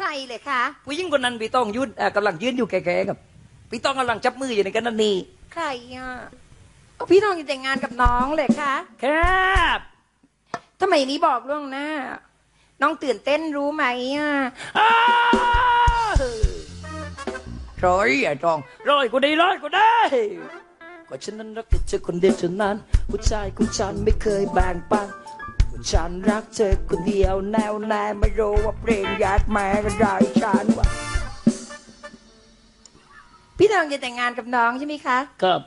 ใครเลยคะ ผู้หญิงคนนั้นพี่ต้องยืนเอ่อกำลังยืนอยู่แก่ๆกับพี่ต้องกำลังจับมืออยู่ในกันนั่นนี่ใครอะก็พี่น้องจะแต่งงานกับน้องเลยคะครับทำไมนี้บอกล่วงหน้า น้องตื่นเต้นรู้ไหมอะอ้าวร้อยไอ้ทองร้อยกูได้ร้อยกูได้ก็ฉันนั้นรักแต่เธอคนเดียวเท่านั้นผู้ชายของฉันไม่เคยแบ่งปัน ฉันรักเธอคนเดียวแนวแน่ไม่รู้ว่าเพลงอยากแม่ก็ได้ฉันว่าพี่ทองจะแต่งงานกับน้องใช่ไหมคะครับ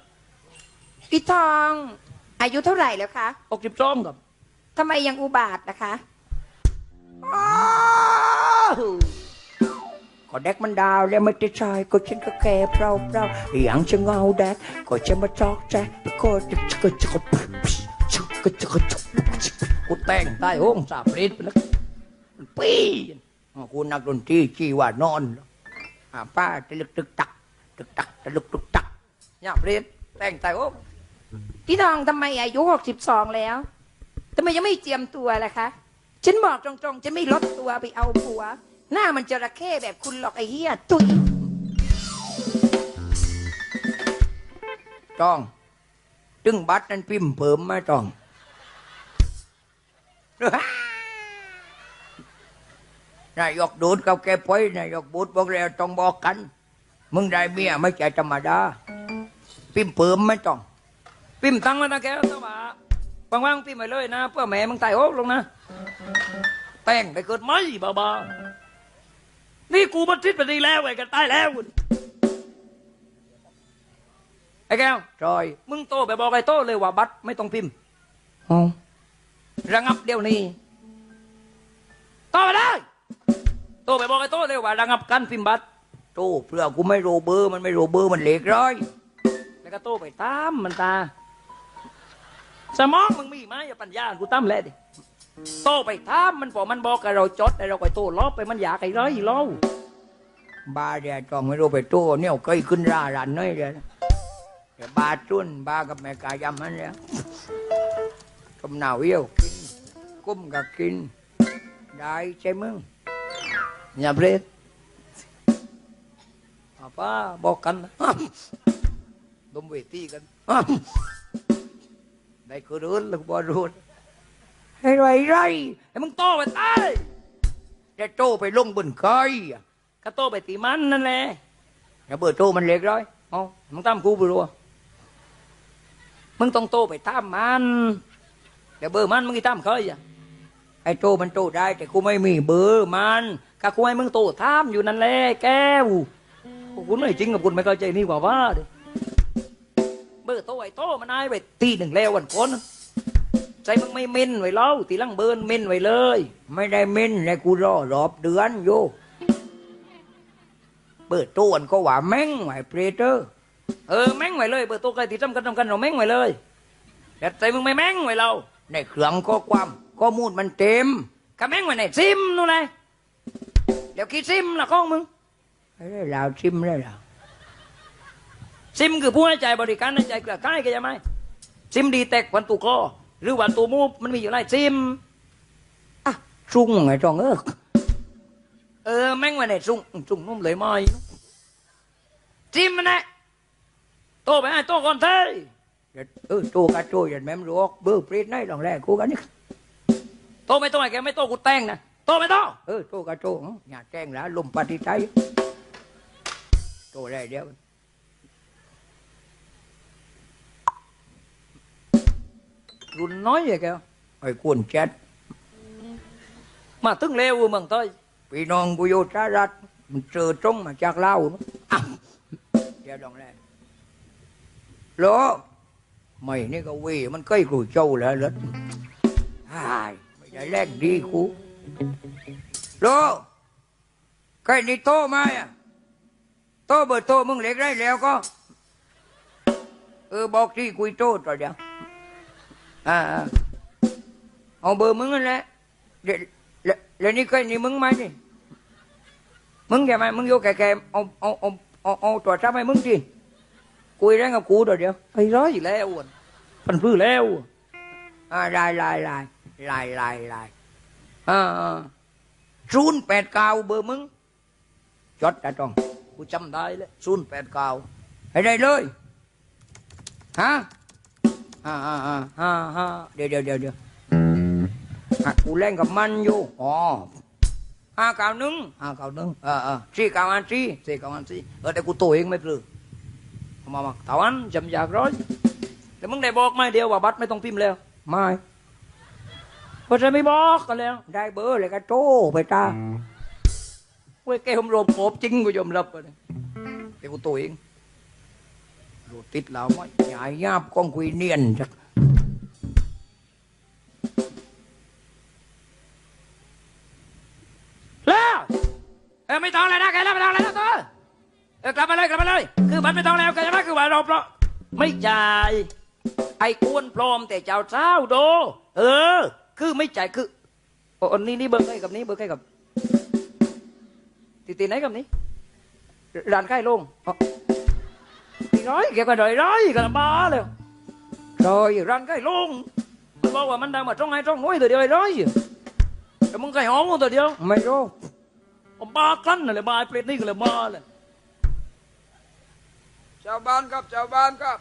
พี่ทองอายุเท่าไหร่แล้วคะหกสิบสองครับทำไมยังอุบาทนะคะอ้าวก็แดกมันดาวแล้วไม่ได้ชายก็ฉันก็แค่เพราเพราอย่างจะเงาแดกก็จะมาจอกแจกก็จะก็จะก็ก็จะก็จะ กูแต่งใต้ห้องสาบเรศไปแล้วมันปีนอ๋อกูนักดนตรีชีว่านอนอ่าป้าตะลึกตึกตักตึกตักตะลึกตึกตักเนี่ยเรศแต่งใต้ห้องพี่ทองทำไมอายุหกสิบสองแล้วทำไมยังไม่เจียมตัวล่ะคะ ฉันบอกตรงๆฉันไม่ลดตัวไปเอาผัว หน้ามันจระเข้แบบคุณหรอกไอ้เหี้ยตุยจ้อง ตึงบัตรนั้นพิมพ์เพิ่มมาจ้อง นายกดูดกับแกไปนายกบูดบอกแล้วต้องบอกกัน มึงได้เมียไม่ใช่ธรรมดาพิมพ์เพิ่มไม่จ้องพิมพ์ตั้งมานะแกต้องมาว่างๆพิมพ์ไปเลยนะ เพื่อแม่มึงตายโอ๊กลงนะ แต่งไปเกิดไหมบ้าๆนี่กูบันทิดไปดีแล้วไอ้กันตายแล้วคุณไอ้แก้วจอย มึงโตไปบอกไอ้โตเลยว่าบัตรไม่ต้องพิมพ์อ๋อ ระงับเดี๋ยวนี้โตไปได้โตไปบอกไอ้โตเลยว่าระงับการพิมพ์บัตรโตเพื่อกูไม่รู้เบอร์มันไม่รู้เบอร์มันเล็กร้อย แล้วก็โตไปตามมันตา สมองมึงมีไหมอย่าปัญญากูตั้มแหละดิโตไปทามมันพอมันบอกกับเราจดแต่เราก็โตลบไปมันอยากไอ้ร้อยเล่าบ้าเดียจองไม่รู้ไปโตเนี่ยเคยขึ้นรารันน้อยเดียบาจุนบากับแม่กายำมันเนี่ย กำหนาวเอี้ยวกิน กุ้มก็กิน ได้ใช่มึงอย่าเพลดอาป้าบอกกันนะดมเวทีกันได้คือรู้แล้วบ่รู้ให้ไรไรให้มึงโตไปตายจะโตไปลงบนเคยอะก็โตไปตีมันนั่นแหละอย่าเบิดโตมันเล็กร้อยเอามึงตามกูไปรัวมึงต้องโตไปตามมัน เดี๋ยวเบอร์มันมึงกี่ตามเคยอะไอ้โตมันโตได้ แต่กูไม่มีเบอร์มันก็กูให้มึงโตตามอยู่นั่นแหละแก้วคุณไม่จริงกับคุณไม่เข้าใจนี่กว่าว่าดิเบอร์โตไอ้โตมันนายไปตีหนึ่งแล้ววันก่อนใจมึงไม่เม้นไว้เล่าตีลังเบินเม้นไว้เลย ไม่ได้เม้นเลยกูรอรอบเดือนโยเปิดตัวอันก็ว่าแม่งไว้เปรเตอร์เออแม่งไว้เลยเปิดตัวใครตีทำกันทำกันเราแม่งไว้เลยแต่ใจมึงไม่แม่งไว้เรา ในเครื่องก็ความข้อมูลมันเต็มก็แม่งไว้ในซิมนู่นไงเดี๋ยวคิดซิมละข้องมึงไอ้เราซิมเลยเราซิมคือผู้ให้ใจบริการให้ใจเกลือใกล้กันใช่ไหมซิมดีแตกวันตูกอหรือวันตูมูมันมีอยู่ไรซิมอะซุ่งไงจองเออเออแม่งมาเนี่ยซุ่งซุ่งนุ่มเลยไม่ซิมมันแน่โตไปไอ้โตก่อนเท้ เออโตกันโตยันแม่มรู้เบอร์ปรีดในหลังแรกกูกันนี่โตไม่โตไอ้แกไม่โตกูแต่งนะโตไม่โตเออโตกันโตอย่าแต่งแล้วลมปฏิใจโตได้เดียวรุ่นน้อย vậy kìa ไอ้ cuốn chết mà tức leo mừng thôi vì non của vô trả rạch mình trừ trống mà chạc lao nữa à. giờ đồng này lỗ mày นี่ก็วี ไม่นี่ก็เวมันใกล้กูเจ้าแล้วล่ะหายไม่ได้แลกดีกูโลใกล้นี่โตมาอะโตเบอร์โตมึงเล็กได้แล้วก็ เออบอกที่คุยโตต่อเดี๋ยวอ่าเอาเบอร์มึงนั่นแหละเดี๋ยวแล้วนี่ใกล้นี่มึงไหมนี่มึงแก่ไหมมึงโยแกแกเอาเอาเอาเอาตัวจับให้มึงดิ คุยเรื่องกับกูตัวเดียวไอ้ร้อยอยู่แล้วอ้วนพันพื้นแล้วอ่าลายลายลายลายลายลายอ่าศูนแปดเก้าเบอร์มึงจดแต่ตรงกูจำได้เลยซูนแปดเก้าให้ได้เลยฮะอ่าอ่าอ่าอ่าอ่าเดี๋ยวเดี๋ยวเดี๋ยวเดี๋ยวกูเล่นกับมันอยู่อ๋อห้าเก้าหนึ่งห้าเก้าหนึ่งอ่าอ่าสี่เก้าอันสี่สี่เก้าอันสี่เออแต่กูโตเองไม่ปลื้ มามาเท่าอันจำอยากร้อย แต่มึงได้บอกไหมเดียวว่าบัตรไม่ต้องพิมพ์แล้วไม่เพราะฉันไม่บอกกันแล้ว ได้เบอร์เลยก็โจ้ไปตาเว้ยแกผมรวมโคบจริงกูยอมรับเลยแต่กูตัวเองรูติดแล้วมั้ยยายยาบกองคุยเนียนจักแล้วเออไม่ต้องเลยนะแกแล้วไม่ต้องเลยนะตัว เออกลับมาเลยกลับมาเลย คือมันไม่ต้องแล้วแกจะมาคือว่าเราเพราะไม่จ่ายไอ้กวนพร้อมแต่เจ้าเช้าโด เออ คือไม่จ่ายคือโอ้นี่นี่เบอร์ใกล้กับนี้เบอร์ใกล้กับตีตีไหนกับนี้ร้านใกล้ลงอ๋อตีร้อยแกก็ดอยร้อยกันบ้าเลยรอยร้านใกล้ลงมันบอกว่ามันได้มาจ้องไห้จ้องน้อยตัวเดียวไอ้ร้อยแต่มึงไก่ห้องตัวเดียวไม่รู้ผมบ้าคลั่นเลยบ้าไอ้เปรตนี่ก็เลยบ้าเลย ชาวบ้านครับชาวบ้านครับ